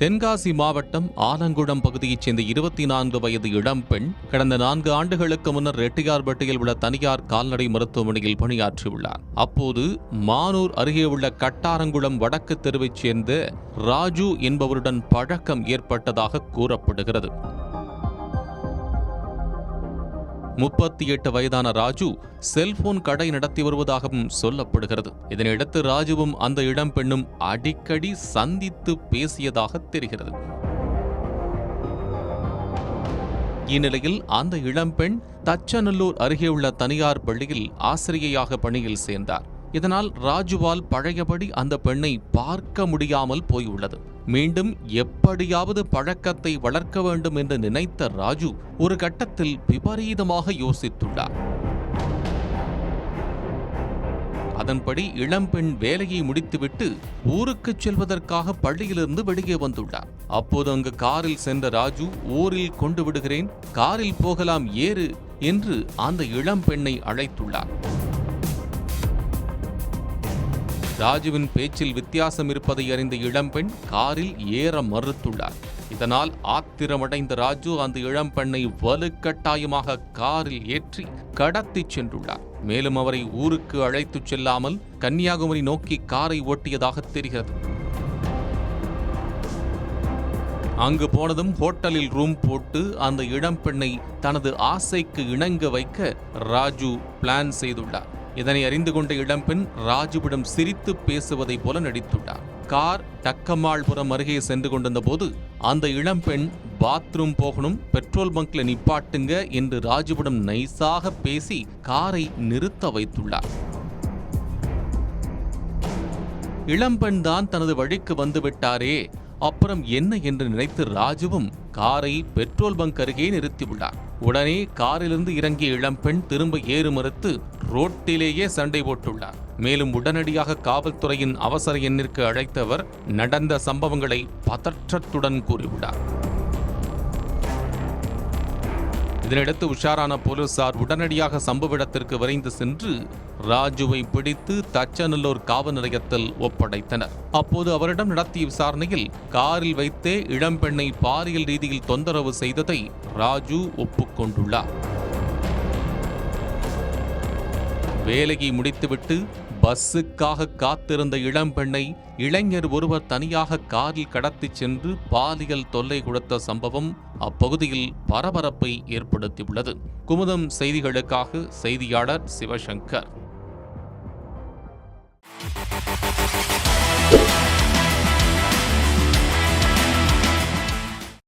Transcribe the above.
தென்காசி மாவட்டம் ஆலங்குளம் பகுதியைச் சேர்ந்த இருபத்தி நான்கு வயது இளம்பெண் கடந்த நான்கு ஆண்டுகளுக்கு முன்னர் ரெட்டியார்பட்டியில் உள்ள தனியார் கால்நடை மருத்துவமனையில் பணியாற்றியுள்ளார். அப்போது மானூர் அருகே உள்ள கட்டாரங்குளம் வடக்கு தெருவைச் சேர்ந்த ராஜு என்பவருடன் பழக்கம் ஏற்பட்டதாக கூறப்படுகிறது. முப்பத்தி எட்டு வயதான ராஜு செல்போன் கடை நடத்தி வருவதாகவும் சொல்லப்படுகிறது. இதனையடுத்து ராஜுவும் அந்த இளம்பெண்ணும் அடிக்கடி சந்தித்து பேசியதாக தெரிகிறது. இந்நிலையில் அந்த இளம்பெண் தச்சநல்லூர் அருகே உள்ள தனியார் பள்ளியில் ஆசிரியையாக பணியில் சேர்ந்தார். இதனால் ராஜுவால் பழையபடி அந்த பெண்ணை பார்க்க முடியாமல் போயுள்ளது. மீண்டும் எப்படியாவது பழக்கத்தை வளர்க்க வேண்டும் என்று நினைத்த ராஜு ஒரு கட்டத்தில் விபரீதமாக யோசித்துள்ளார். அதன்படி இளம்பெண் வேலையை முடித்துவிட்டு ஊருக்கு செல்வதற்காக பள்ளியிலிருந்து வெளியே வந்துள்ளார். அப்போது அங்கு காரில் சென்ற ராஜு ஊரில் கொண்டு விடுகிறேன் காரில் போகலாம் ஏறு என்று அந்த இளம்பெண்ணை அழைத்துள்ளார். ராஜுவின் பேச்சில் வித்தியாசம் இருப்பதை அறிந்த இளம்பெண் காரில் ஏற மறுத்துள்ளார். இதனால் ஆத்திரமடைந்த ராஜு அந்த இளம்பெண்ணை வலுக்கட்டாயமாக காரில் ஏற்றி கடத்திச் சென்றுள்ளார். மேலும் அவரை ஊருக்கு அழைத்துச் செல்லாமல் கன்னியாகுமரி நோக்கி காரை ஓட்டியதாக தெரிகிறது. அங்கு போனதும் ஹோட்டலில் ரூம் போட்டு அந்த இளம்பெண்ணை தனது ஆசைக்கு இணங்க வைக்க ராஜு பிளான் செய்துள்ளார். இதனை அறிந்து கொண்ட இளம்பெண் ராஜுவிடம் சிரித்து பேசுவதைப் போல நடித்துள்ளார் கார் டக்கம்மாள்புரம் அருகே சென்று கொண்டிருந்த போது அந்த இளம்பெண் பாத்ரூம் போகணும் பெட்ரோல் பங்க்ல நிப்பாட்டுங்க என்று ராஜுவிடம் நைஸாக பேசி காரை நிறுத்த வைத்துள்ளார் இளம்பெண் தான் தனது வழிக்கு வந்துவிட்டாரே அப்புறம் என்ன என்று நினைத்து ராஜுவும் காரை பெட்ரோல் பங்க் அருகே நிறுத்தியுள்ளார் உடனே காரிலிருந்து இறங்கிய இளம்பெண் திரும்ப ஏறு மறுத்து ரோட்டிலேயே சண்டை போட்டுள்ளார். மேலும் உடனடியாக காவல்துறையின் அவசர எண்ணிற்கு அழைத்தவர் நடந்த சம்பவங்களை பதற்றத்துடன் கூறியுள்ளார் இதனையடுத்து உஷாரான போலீசார் உடனடியாக சம்பவ இடத்திற்கு விரைந்து சென்று ராஜுவை பிடித்து தச்சநல்லூர் காவல் நிலையத்தில் ஒப்படைத்தனர். அப்போது அவரிடம் நடத்திய விசாரணையில் காரில் வைத்தே இளம்பெண்ணை பாலியல் ரீதியில் தொந்தரவு செய்ததை ராஜு ஒப்புக்கொண்டுள்ளார். வேலையை முடித்துவிட்டு பஸ்ஸுக்காக காத்திருந்த இளம்பெண்ணை இளைஞர் ஒருவர் தனியாக காரில் கடத்திச் சென்று பாலியல் தொல்லை கொடுத்த சம்பவம் அப்பகுதியில் பரபரப்பை ஏற்படுத்தியுள்ளது. குமுதம் செய்திகளுக்காக செய்தியாளர் சிவசங்கர்.